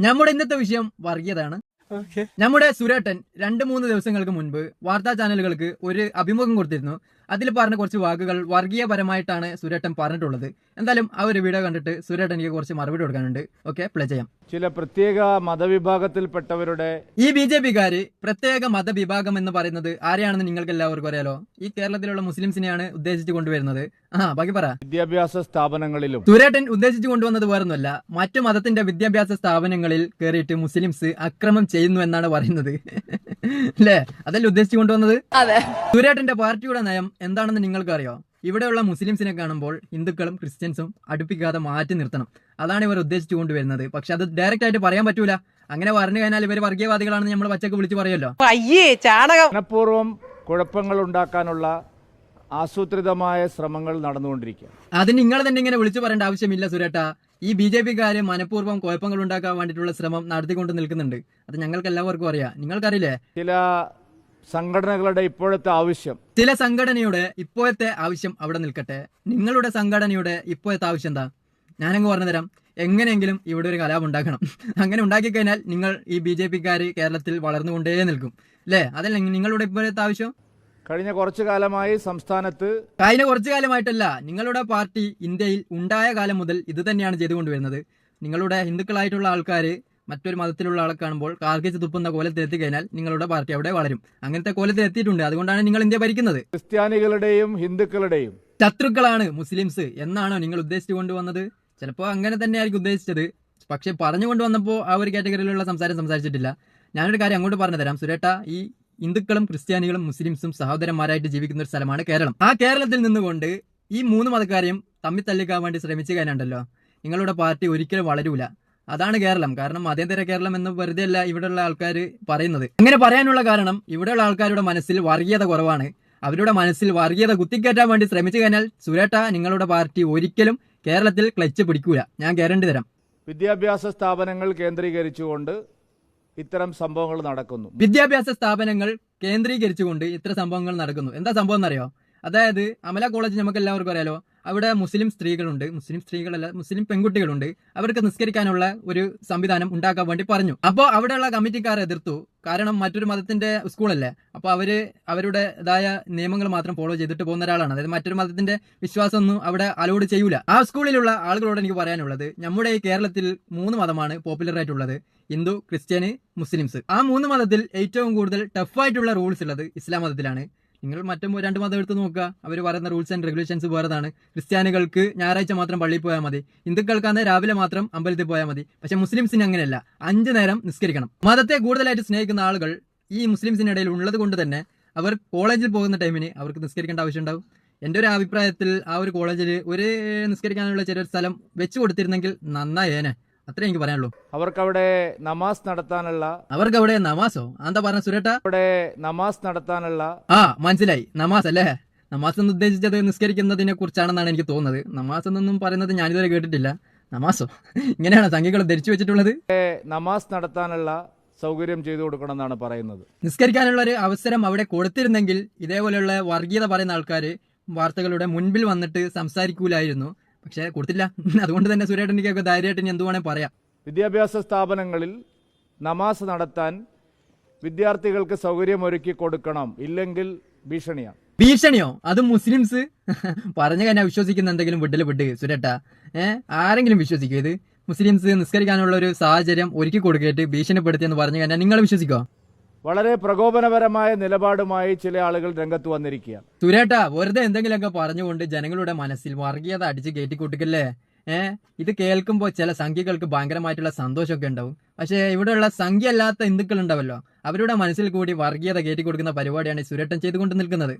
നമ്മുടെ ഇന്നത്തെ വിഷയം വർഗീയതാണ്. നമ്മുടെ സുരേട്ടൻ രണ്ട് മൂന്ന് ദിവസങ്ങൾക്ക് മുൻപ് വാർത്താ ചാനലുകൾക്ക് ഒരു അഭിമുഖം കൊടുത്തിരുന്നു. അതിൽ പറഞ്ഞ കുറച്ച് വാക്കുകൾ വർഗീയപരമായിട്ടാണ് സുരേട്ടൻ പറഞ്ഞിട്ടുള്ളത്. എന്തായാലും ആ ഒരു വീഡിയോ കണ്ടിട്ട് സുരേട്ടൻ എനിക്ക് കുറച്ച് മറുപടി കൊടുക്കാനുണ്ട്. ഓക്കെ പ്ലേ ചെയ്യാം. ചില പ്രത്യേക മതവിഭാഗത്തിൽപ്പെട്ടവരുടെ ഈ ബി ജെ പിക്കാര് പ്രത്യേക മതവിഭാഗം എന്ന് പറയുന്നത് ആരെയാണെന്ന് നിങ്ങൾക്ക് എല്ലാവർക്കും അറിയാലോ? ഈ കേരളത്തിലുള്ള മുസ്ലിംസിനെയാണ് ഉദ്ദേശിച്ച് കൊണ്ടുവരുന്നത്. ആ ബാക്കി പറ. വിദ്യാഭ്യാസ സ്ഥാപനങ്ങളിലും. സുരേട്ടൻ ഉദ്ദേശിച്ചു കൊണ്ടുവന്നത് വേറൊന്നുമല്ല. മറ്റു മതത്തിന്റെ വിദ്യാഭ്യാസ സ്ഥാപനങ്ങളിൽ കയറിയിട്ട് മുസ്ലിംസ് അക്രമം ചെയ്യുന്നു എന്നാണ് പറയുന്നത്. അല്ലേ അതല്ലേ ഉദ്ദേശിച്ചു കൊണ്ടുവന്നത്? അതെ. സുരേട്ടന്റെ പാർട്ടിയുടെ നയം എന്താണെന്ന് നിങ്ങൾക്കറിയോ? ഇവിടെയുള്ള മുസ്ലിംസിനെ കാണുമ്പോൾ ഹിന്ദുക്കളും ക്രിസ്ത്യൻസും അടുപ്പിക്കാതെ മാറ്റി നിർത്തണം. അതാണ് ഇവർ ഉദ്ദേശിച്ചു കൊണ്ടുവരുന്നത്. പക്ഷെ അത് ഡയറക്റ്റ് ആയിട്ട് പറയാൻ പറ്റൂല. അങ്ങനെ പറഞ്ഞു കഴിഞ്ഞാൽ ഇവർ വർഗീയവാദികളാണെന്ന് നമ്മൾ പച്ചക്ക് വിളിച്ച് പറയുമല്ലോ. അയ്യേ ചാണകം. മനഃപൂർവം കുഴപ്പങ്ങൾ ഉണ്ടാക്കാനുള്ള ആസൂത്രിതമായ ശ്രമങ്ങൾ നടന്നുകൊണ്ടിരിക്കുക അത് നിങ്ങൾ തന്നെ ഇങ്ങനെ വിളിച്ചു പറയേണ്ട ആവശ്യമില്ല സുരേട്ട. ഈ ബി ജെ പിക്കാര് മനഃപൂർവം കുഴപ്പങ്ങൾ ഉണ്ടാക്കാൻ വേണ്ടിയിട്ടുള്ള ശ്രമം നടത്തിക്കൊണ്ട് നിൽക്കുന്നുണ്ട്. അത് ഞങ്ങൾക്ക് എല്ലാവർക്കും അറിയാം. നിങ്ങൾക്കറിയില്ലേ? ചില സംഘടനകളുടെ ഇപ്പോഴത്തെ ആവശ്യം. ചില സംഘടനയുടെ ഇപ്പോഴത്തെ ആവശ്യം അവിടെ നിൽക്കട്ടെ. നിങ്ങളുടെ സംഘടനയുടെ ഇപ്പോഴത്തെ ആവശ്യം എന്താ? ഞാനങ്ങ് പറഞ്ഞു തരാം എങ്ങനെയെങ്കിലും ഇവിടെ ഒരു കലാപം ഉണ്ടാക്കണം. അങ്ങനെ ഉണ്ടാക്കി കഴിഞ്ഞാൽ നിങ്ങൾ ഈ ബി ജെ പിക്കാർ കേരളത്തിൽ വളർന്നുകൊണ്ടേ നിൽക്കും. അല്ലേ? അതല്ല നിങ്ങളുടെ ഇപ്പോഴത്തെ ആവശ്യം? കഴിഞ്ഞ കുറച്ചു കാലമായി സംസ്ഥാനത്ത് കഴിഞ്ഞ കുറച്ചു കാലമായിട്ടല്ല. നിങ്ങളുടെ പാർട്ടി ഇന്ത്യയിൽ ഉണ്ടായ കാലം മുതൽ ഇത് തന്നെയാണ് ചെയ്തുകൊണ്ടുവരുന്നത്. നിങ്ങളുടെ ഹിന്ദുക്കളായിട്ടുള്ള ആൾക്കാർ മറ്റൊരു മതത്തിലുള്ള ആളെ കാണുമ്പോൾ കാർക്കിച്ച് തുപ്പുന്ന കോലത്തിൽ എത്തിക്കഴിഞ്ഞാൽ നിങ്ങളുടെ പാർട്ടി അവിടെ വളരും. അങ്ങനത്തെ കോലത്തിൽ എത്തിയിട്ടുണ്ട് അതുകൊണ്ടാണ് നിങ്ങൾ ഇന്ത്യ ഭരിക്കുന്നത്. ക്രിസ്ത്യാനികളുടെയും ഹിന്ദുക്കളുടെയും ശത്രുക്കളാണ് മുസ്ലിംസ് എന്നാണോ നിങ്ങൾ ഉദ്ദേശിച്ചു കൊണ്ടുവന്നത്? ചിലപ്പോൾ അങ്ങനെ തന്നെയായിരിക്കും ഉദ്ദേശിച്ചത്. പക്ഷെ പറഞ്ഞു കൊണ്ടുവന്നപ്പോൾ ആ ഒരു കാറ്റഗറിയിലുള്ള സംസാരം സംസാരിച്ചിട്ടില്ല. ഞാനൊരു കാര്യം അങ്ങോട്ട് പറഞ്ഞു തരാം. സുരേട്ട ഈ ഹിന്ദുക്കളും ക്രിസ്ത്യാനികളും മുസ്ലിംസും സഹോദരന്മാരായിട്ട് ജീവിക്കുന്ന ഒരു സ്ഥലമാണ് കേരളം. ആ കേരളത്തിൽ നിന്നുകൊണ്ട് ഈ മൂന്ന് മതക്കാരെയും തമ്മിൽ തല്ലിക്കാൻ വേണ്ടി ശ്രമിച്ചു കഴിഞ്ഞുണ്ടല്ലോ? നിങ്ങളുടെ പാർട്ടി ഒരിക്കലും വളരൂല. അതാണ് കേരളം. കാരണം മതേതര കേരളം എന്ന് വെറുതെ അല്ല ഇവിടെയുള്ള ആൾക്കാർ പറയുന്നത്. അങ്ങനെ പറയാനുള്ള കാരണം ഇവിടെയുള്ള ആൾക്കാരുടെ മനസ്സിൽ വർഗീയത കുറവാണ്. അവരുടെ മനസ്സിൽ വർഗീയത കുത്തിക്കയറ്റാൻ വേണ്ടി ശ്രമിച്ചു കഴിഞ്ഞാൽ സുരേട്ട നിങ്ങളുടെ പാർട്ടി ഒരിക്കലും കേരളത്തിൽ ക്ലച്ച് പിടിക്കൂല. ഞാൻ ഗ്യാരണ്ടി തരാം. വിദ്യാഭ്യാസ സ്ഥാപനങ്ങൾ കേന്ദ്രീകരിച്ചുകൊണ്ട് ഇത്തരം സംഭവങ്ങൾ നടക്കുന്നു. വിദ്യാഭ്യാസ സ്ഥാപനങ്ങൾ കേന്ദ്രീകരിച്ചുകൊണ്ട് ഇത്തരം സംഭവങ്ങൾ നടക്കുന്നു. എന്താ സംഭവം എന്നറിയോ? അതായത് അമല കോളേജ് നമുക്ക് എല്ലാവർക്കും അറിയാലോ. അവിടെ മുസ്ലിം സ്ത്രീകളുണ്ട്. മുസ്ലിം സ്ത്രീകളല്ല മുസ്ലിം പെൺകുട്ടികളുണ്ട്. അവർക്ക് നിസ്കരിക്കാനുള്ള ഒരു സംവിധാനം ഉണ്ടാക്കാൻ വേണ്ടി പറഞ്ഞു. അപ്പോൾ അവിടെയുള്ള കമ്മിറ്റിക്കാർ എതിർത്തു. കാരണം മറ്റൊരു മതത്തിന്റെ സ്കൂളല്ലേ. അപ്പോൾ അവർ അവരുടേതായ നിയമങ്ങൾ മാത്രം ഫോളോ ചെയ്തിട്ട് പോകുന്ന ഒരാളാണ്. അതായത് മറ്റൊരു മതത്തിന്റെ വിശ്വാസമൊന്നും അവിടെ അലോഡ് ചെയ്യൂല. ആ സ്കൂളിലുള്ള ആളുകളോട് എനിക്ക് പറയാനുള്ളത് നമ്മുടെ ഈ കേരളത്തിൽ മൂന്ന് മതമാണ് പോപ്പുലർ ആയിട്ടുള്ളത്. Hindu Christian Muslims. ആ മൂന്ന് മതത്തിൽ ഏറ്റവും കൂടുതൽ ടഫായിട്ടുള്ള റൂൾസ് ഉള്ളത് ഇസ്ലാം മതത്തിലാണ്. നിങ്ങൾ മറ്റും രണ്ട് മതം എടുത്ത് നോക്കുക. അവർ പറയുന്ന റൂൾസ് ആൻഡ് റെഗുലേഷൻസ് വേറെതാണ്. ക്രിസ്ത്യാനികൾക്ക് ഞായറാഴ്ച മാത്രം പള്ളിയിൽ പോയാൽ മതി. ഹിന്ദുക്കൾക്കാണ് രാവിലെ മാത്രം അമ്പലത്തിൽ പോയാൽ മതി. പക്ഷെ മുസ്ലിംസിന് അങ്ങനെയല്ല. അഞ്ചു നേരം നിസ്കരിക്കണം. മതത്തെ കൂടുതലായിട്ട് സ്നേഹിക്കുന്ന ആളുകൾ ഈ മുസ്ലിംസിനിടയിൽ ഉള്ളത് കൊണ്ട് തന്നെ അവർ കോളേജിൽ പോകുന്ന ടൈമിന് അവർക്ക് നിസ്കരിക്കേണ്ട ആവശ്യമുണ്ടാവും എന്റെ ഒരു അഭിപ്രായത്തിൽ ആ ഒരു കോളേജിൽ ഒരു നിസ്കരിക്കാനുള്ള ചെറിയൊരു സ്ഥലം വെച്ച് കൊടുത്തിരുന്നെങ്കിൽ നന്നായേനെ. അത്രേ എനിക്ക് പറയാനുള്ളൂ. അവർക്കവിടെ നമാസ് നടത്താനുള്ള അവർക്ക് അവിടെ നമാസോ? എന്താ പറഞ്ഞ സുരേട്ട? അവിടെ നമാസ് നടത്താനുള്ള ആ മനസ്സിലായി. നമാസ് അല്ലേ? നമാസ് എന്ന് ഉദ്ദേശിച്ചത് നിസ്കരിക്കുന്നതിനെ കുറിച്ചാണെന്നാണ് എനിക്ക് തോന്നുന്നത്. നമാസ് എന്നൊന്നും പറയുന്നത് ഞാനിതുവരെ കേട്ടിട്ടില്ല. നമാസോ? ഇങ്ങനെയാണ് സംഖ്യകൾ ധരിച്ചു വെച്ചിട്ടുള്ളത്? നമാസ് നടത്താനുള്ള സൗകര്യം ചെയ്തു കൊടുക്കണം എന്നാണ് പറയുന്നത്. നിസ്കരിക്കാനുള്ള ഒരു അവസരം അവിടെ കൊടുത്തിരുന്നെങ്കിൽ ഇതേപോലെയുള്ള വർഗീയത പറയുന്ന ആൾക്കാർ വാർത്തകളുടെ മുൻപിൽ വന്നിട്ട് സംസാരിക്കൂലായിരുന്നു. പക്ഷേ കൊടുത്തില്ല. അതുകൊണ്ട് തന്നെ സുരേട്ടൻ എനിക്കൊക്കെ ധൈര്യമായിട്ട് ഇനി എന്ത് വേണേ പറയാം. വിദ്യാഭ്യാസ സ്ഥാപനങ്ങളിൽ നമാസ് നടത്താൻ വിദ്യാർത്ഥികൾക്ക് സൗകര്യമൊരുക്കി കൊടുക്കണം. ഇല്ലെങ്കിൽ ഭീഷണിയാണ്. ഭീഷണിയോ? അത് മുസ്ലിംസ്? പറഞ്ഞു കഴിഞ്ഞാൽ വിശ്വസിക്കുന്ന എന്തെങ്കിലും വിട്ടിൽ വിട്ട് സുരേട്ട. ഏ? ആരെങ്കിലും വിശ്വസിക്കും. ഇത് മുസ്ലിംസ് നിസ്കരിക്കാനുള്ള ഒരു സാഹചര്യം ഒരുക്കി കൊടുക്കേറ്റ് ഭീഷണിപ്പെടുത്തിയെന്ന് പറഞ്ഞു കഴിഞ്ഞാൽ നിങ്ങൾ വിശ്വസിക്കോ വളരെ പ്രകോപനപരമായ നിലപാടുമായി ചില ആളുകൾ രംഗത്ത് വന്നിരിക്കുകയാണ്. സുരേട്ട വെറുതെ എന്തെങ്കിലുമൊക്കെ പറഞ്ഞുകൊണ്ട് ജനങ്ങളുടെ മനസ്സിൽ വർഗീയത അടിച്ച് കയറ്റിക്കൂട്ടിക്കല്ലേ? ഏഹ് ഇത് കേൾക്കുമ്പോൾ ചില സംഖ്യകൾക്ക് ഭയങ്കരമായിട്ടുള്ള സന്തോഷമൊക്കെ ഉണ്ടാവും. പക്ഷേ ഇവിടെയുള്ള സംഖ്യ അല്ലാത്ത ഹിന്ദുക്കൾ ഉണ്ടാവല്ലോ. അവരുടെ മനസ്സിൽ കൂടി വർഗീയത കയറ്റി കൊടുക്കുന്ന പരിപാടിയാണ് സുരേട്ടൻ ചെയ്തുകൊണ്ട് നിൽക്കുന്നത്.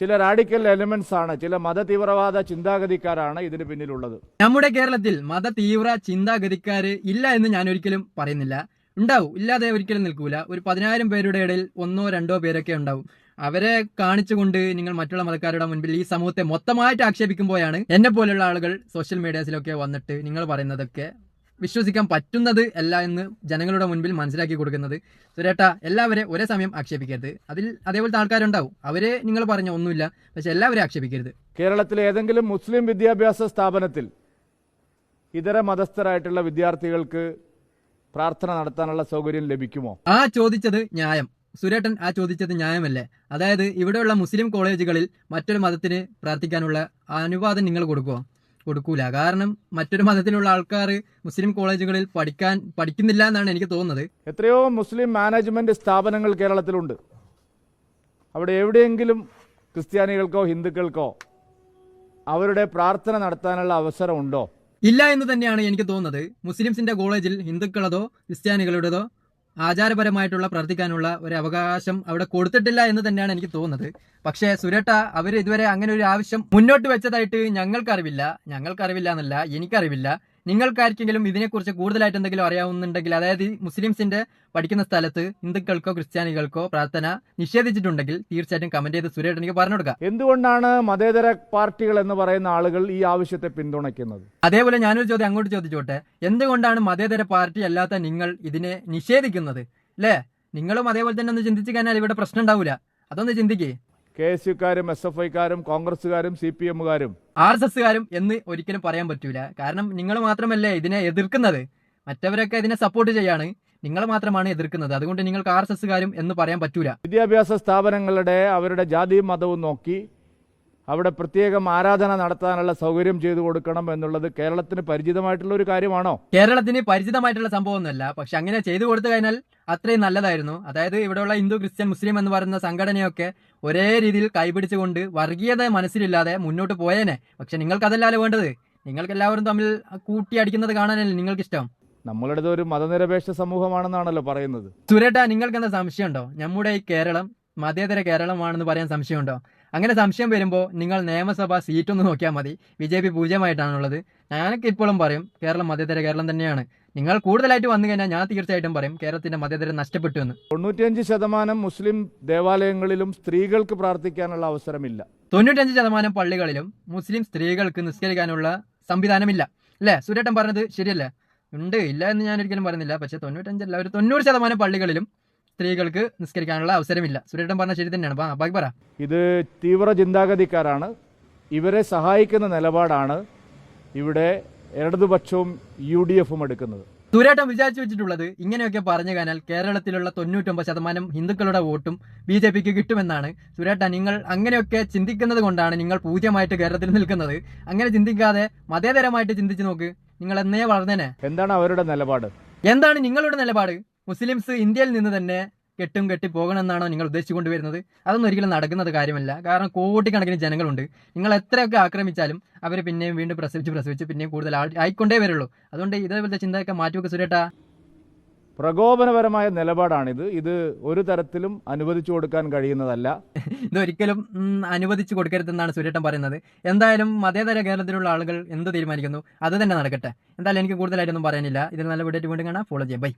ചില റാഡിക്കൽ എലമെന്റ്സ് ആണ് ചില മത തീവ്രവാദ ചിന്താഗതിക്കാരാണ് ഇതിന് പിന്നിലുള്ളത്. നമ്മുടെ കേരളത്തിൽ മത തീവ്ര ചിന്താഗതിക്കാര് ഇല്ല എന്ന് ഞാൻ ഒരിക്കലും പറയുന്നില്ല. ഉണ്ടാവും. ഇല്ലാതെ ഒരിക്കലും നിൽക്കൂല. ഒരു പതിനായിരം പേരുടെ ഇടയിൽ ഒന്നോ രണ്ടോ പേരൊക്കെ ഉണ്ടാവും. അവരെ കാണിച്ചുകൊണ്ട് നിങ്ങൾ മറ്റുള്ള മതക്കാരുടെ മുൻപിൽ ഈ സമൂഹത്തെ മൊത്തമായിട്ട് ആക്ഷേപിക്കുമ്പോഴാണ് എന്നെ പോലുള്ള ആളുകൾ സോഷ്യൽ മീഡിയാസിലൊക്കെ വന്നിട്ട് നിങ്ങൾ പറയുന്നതൊക്കെ വിശ്വസിക്കാൻ പറ്റുന്നത് അല്ല എന്ന് ജനങ്ങളുടെ മുൻപിൽ മനസ്സിലാക്കി കൊടുക്കുന്നത്. സുരേട്ട എല്ലാവരെ ഒരേ സമയം ആക്ഷേപിക്കരുത്. അതിൽ അതേപോലത്തെ ആൾക്കാരുണ്ടാവും. അവരെ നിങ്ങൾ പറഞ്ഞ ഒന്നുമില്ല. പക്ഷെ എല്ലാവരെയും ആക്ഷേപിക്കരുത്. കേരളത്തിലെ ഏതെങ്കിലും മുസ്ലിം വിദ്യാഭ്യാസ സ്ഥാപനത്തിൽ ഇതര മതസ്ഥരായിട്ടുള്ള വിദ്യാർത്ഥികൾക്ക് പ്രാർത്ഥന നടത്താനുള്ള സൗകര്യം ലഭിക്കുമോ? ആ ചോദിച്ചത് ന്യായം. സുരേട്ടൻ ആ ചോദിച്ചത് ന്യായമല്ലേ? അതായത് ഇവിടെയുള്ള മുസ്ലിം കോളേജുകളിൽ മറ്റൊരു മതത്തിന് പ്രാർത്ഥിക്കാനുള്ള അനുവാദം നിങ്ങൾ കൊടുക്കുമോ കൊടുക്കൂല. കാരണം മറ്റൊരു മതത്തിലുള്ള ആൾക്കാർ മുസ്ലിം കോളേജുകളിൽ പഠിക്കാൻ പഠിക്കുന്നില്ല എന്നാണ് എനിക്ക് തോന്നുന്നത്. എത്രയോ മുസ്ലിം മാനേജ്മെന്റ് സ്ഥാപനങ്ങൾ കേരളത്തിലുണ്ട്. അവിടെ എവിടെയെങ്കിലും ക്രിസ്ത്യാനികൾക്കോ ഹിന്ദുക്കൾക്കോ അവരുടെ പ്രാർത്ഥന നടത്താനുള്ള അവസരമുണ്ടോ? ഇല്ല എന്ന് തന്നെയാണ് എനിക്ക് തോന്നുന്നത്. മുസ്ലിംസിന്റെ കോളേജിൽ ഹിന്ദുക്കളതോ ക്രിസ്ത്യാനികളുടേതോ ആചാരപരമായിട്ടുള്ള പ്രാർത്ഥിക്കാനുള്ള ഒരു അവകാശം അവിടെ കൊടുത്തിട്ടില്ല എന്ന് തന്നെയാണ് എനിക്ക് തോന്നുന്നത്. പക്ഷേ സുരേട്ട അവർ ഇതുവരെ അങ്ങനെ ഒരു ആവശ്യം മുന്നോട്ട് വെച്ചതായിട്ട് ഞങ്ങൾക്കറിവില്ല. ഞങ്ങൾക്കറിവില്ല എന്നല്ല എനിക്കറിവില്ല. നിങ്ങൾക്കാർക്കെങ്കിലും ഇതിനെക്കുറിച്ച് കൂടുതലായിട്ട് എന്തെങ്കിലും അറിയാവുന്നുണ്ടെങ്കിൽ അതായത് മുസ്ലിംസിന്റെ പഠിക്കുന്ന സ്ഥലത്ത് ഹിന്ദുക്കൾക്കോ ക്രിസ്ത്യാനികൾക്കോ പ്രാർത്ഥന നിഷേധിച്ചിട്ടുണ്ടെങ്കിൽ തീർച്ചയായിട്ടും കമന്റ് ചെയ്ത് സുരേട്ട് എനിക്ക് പറഞ്ഞു കൊടുക്കാം. എന്തുകൊണ്ടാണ് മതേതര പാർട്ടികൾ എന്ന് പറയുന്ന ആളുകൾ ഈ ആവശ്യത്തെ പിന്തുണയ്ക്കുന്നത്? അതേപോലെ ഞാനൊരു ചോദ്യം അങ്ങോട്ട് ചോദിച്ചോട്ടെ. എന്തുകൊണ്ടാണ് മതേതര പാർട്ടി അല്ലാത്ത നിങ്ങൾ ഇതിനെ നിഷേധിക്കുന്നത്? അല്ലേ നിങ്ങളും അതേപോലെ തന്നെ ഒന്ന് ചിന്തിച്ചു കഴിഞ്ഞാൽ ഇവിടെ പ്രശ്നം ഉണ്ടാവില്ല അതൊന്ന് ചിന്തിക്കേ. കെ എസ് യുക്കാരും എസ് എഫ് ഐക്കാരും കോൺഗ്രസ്സുകാരും സി പി എമ്മുകാരും ആർ എസ് എസ്സുകാരും എന്ന് ഒരിക്കലും പറയാൻ പറ്റൂല. കാരണം നിങ്ങൾ മാത്രമല്ലേ ഇതിനെ എതിർക്കുന്നത്. മറ്റവരൊക്കെ ഇതിനെ സപ്പോർട്ട് ചെയ്യാണ്. നിങ്ങൾ മാത്രമാണ് എതിർക്കുന്നത്. അതുകൊണ്ട് നിങ്ങൾക്ക് ആർ എസ് എസ്സുകാരും എന്ന് പറയാൻ പറ്റൂല. വിദ്യാഭ്യാസ സ്ഥാപനങ്ങളുടെ അവരുടെ ജാതിയും മതവും നോക്കി അവിടെ പ്രത്യേകം ആരാധന നടത്താനുള്ള സൗകര്യം ചെയ്തു കൊടുക്കണം എന്നുള്ളത് കേരളത്തിന് പരിചിതമായിട്ടുള്ള ഒരു കാര്യമാണോ? കേരളത്തിന് പരിചിതമായിട്ടുള്ള സംഭവമൊന്നുമല്ല. പക്ഷെ അങ്ങനെ ചെയ്തു കൊടുത്തു കഴിഞ്ഞാൽ അത്രയും നല്ലതായിരുന്നു. അതായത് ഇവിടെയുള്ള ഹിന്ദു ക്രിസ്ത്യൻ മുസ്ലിം എന്ന് പറയുന്ന സംഘടനയൊക്കെ ഒരേ രീതിയിൽ കൈപിടിച്ചുകൊണ്ട് വർഗീയത മനസ്സിലില്ലാതെ മുന്നോട്ട് പോയേനെ. പക്ഷെ നിങ്ങൾക്ക് അതല്ലല്ലോ വേണ്ടത്? നിങ്ങൾക്ക് എല്ലാവരും തമ്മിൽ കൂട്ടിയടിക്കുന്നത് കാണാനല്ലേ നിങ്ങൾക്ക് ഇഷ്ടം നമ്മളുടെ ഒരു മതനിരപേക്ഷ സമൂഹമാണെന്നാണല്ലോ പറയുന്നത്. സുരേട്ട നിങ്ങൾക്ക് എന്താ സംശയമുണ്ടോ? നമ്മുടെ ഈ കേരളം മതേതര കേരളമാണെന്ന് പറയാൻ സംശയമുണ്ടോ? അങ്ങനെ സംശയം വരുമ്പോൾ നിങ്ങൾ നിയമസഭ സീറ്റൊന്ന് നോക്കിയാൽ മതി. ബി ജെ പി പൂജ്യമായിട്ടാണുള്ളത്. ഞാനൊക്കെ ഇപ്പോഴും പറയും കേരളം മധ്യതര കേരളം തന്നെയാണ്. നിങ്ങൾ കൂടുതലായിട്ട് വന്നു കഴിഞ്ഞാൽ ഞാൻ തീർച്ചയായിട്ടും പറയും കേരളത്തിന്റെ മധ്യതര നഷ്ടപ്പെട്ടു എന്ന്. തൊണ്ണൂറ്റിയഞ്ച് ശതമാനം മുസ്ലിം ദേവാലയങ്ങളിലും സ്ത്രീകൾക്ക് പ്രാർത്ഥിക്കാനുള്ള അവസരമില്ല. തൊണ്ണൂറ്റഞ്ച് ശതമാനം പള്ളികളിലും മുസ്ലിം സ്ത്രീകൾക്ക് നിസ്കരിക്കാനുള്ള സംവിധാനമില്ല. അല്ലേ? സുരേട്ടൻ പറഞ്ഞത് ശരിയല്ലേ? ഉണ്ട് ഇല്ല എന്ന് ഞാൻ ഒരിക്കലും പറയുന്നില്ല. പക്ഷെ തൊണ്ണൂറ്റഞ്ചല്ല ഒരു തൊണ്ണൂറ് ശതമാനം പള്ളികളിലും സ്ത്രീകൾക്ക് നിസ്കരിക്കാനുള്ള അവസരമില്ല. സുരേട്ടൻ പറഞ്ഞ ശരി തന്നെയാണ്. ബാക്കി പറ. ഇത് തീവ്ര ചിന്താഗതിക്കാരാണ്. ഇവരെ സഹായിക്കുന്ന നിലപാടാണ് ഇവിടെ ഇടതുപക്ഷവും യു ഡി എഫും എടുക്കുന്നത്. സുരേട്ടൻ വിചാരിച്ചു വെച്ചിട്ടുള്ളത് ഇങ്ങനെയൊക്കെ പറഞ്ഞു കഴിഞ്ഞാൽ കേരളത്തിലുള്ള തൊണ്ണൂറ്റൊമ്പത് ശതമാനം ഹിന്ദുക്കളുടെ വോട്ടും ബി ജെ പിക്ക് കിട്ടുമെന്നാണ്. സുരേട്ടൻ നിങ്ങൾ അങ്ങനെയൊക്കെ ചിന്തിക്കുന്നത് കൊണ്ടാണ് നിങ്ങൾ പൂജ്യമായിട്ട് കേരളത്തിൽ നിൽക്കുന്നത്. അങ്ങനെ ചിന്തിക്കാതെ മതേതരമായിട്ട് ചിന്തിച്ചു നോക്ക്. നിങ്ങൾ എന്നേ വളർന്നേനെ. എന്താണ് അവരുടെ നിലപാട്? എന്താണ് നിങ്ങളുടെ നിലപാട്? മുസ്ലിംസ് ഇന്ത്യയിൽ നിന്ന് തന്നെ കെട്ടും കെട്ടി പോകണമെന്നാണോ നിങ്ങൾ ഉദ്ദേശിച്ചുകൊണ്ട് വരുന്നത് അതൊന്നും ഒരിക്കലും നടക്കുന്നത് കാര്യമല്ല. കാരണം കോടിക്കണക്കിന് ജനങ്ങളുണ്ട്. നിങ്ങൾ എത്രയൊക്കെ ആക്രമിച്ചാലും അവർ പിന്നെയും വീണ്ടും പ്രസവിച്ച് പ്രസവിച്ച് പിന്നെയും കൂടുതൽ ആയിക്കൊണ്ടേ വരുള്ളൂ. അതുകൊണ്ട് ഇതേപോലത്തെ ചിന്തയൊക്കെ മാറ്റിവെക്ക് സുരേട്ടാ. പ്രകോപനപരമായ നിലപാടാണിത്. ഇത് ഒരു തരത്തിലും അനുവദിച്ചു കൊടുക്കാൻ കഴിയുന്നതല്ല. ഇതൊരിക്കലും അനുവദിച്ചു കൊടുക്കരുതെന്നാണ് സുരേട്ടൻ പറയുന്നത്. എന്തായാലും മതേതര കേരളത്തിലുള്ള ആളുകൾ എന്ത് തീരുമാനിക്കുന്നു? അത് തന്നെ നടക്കട്ടെ. എന്തായാലും എനിക്ക് കൂടുതലായിട്ടൊന്നും പറയാനില്ല. ഇതിൽ നല്ല വീഡിയോ വീണ്ടും കാണാം. ഫോളോ ചെയ്യാം ബൈ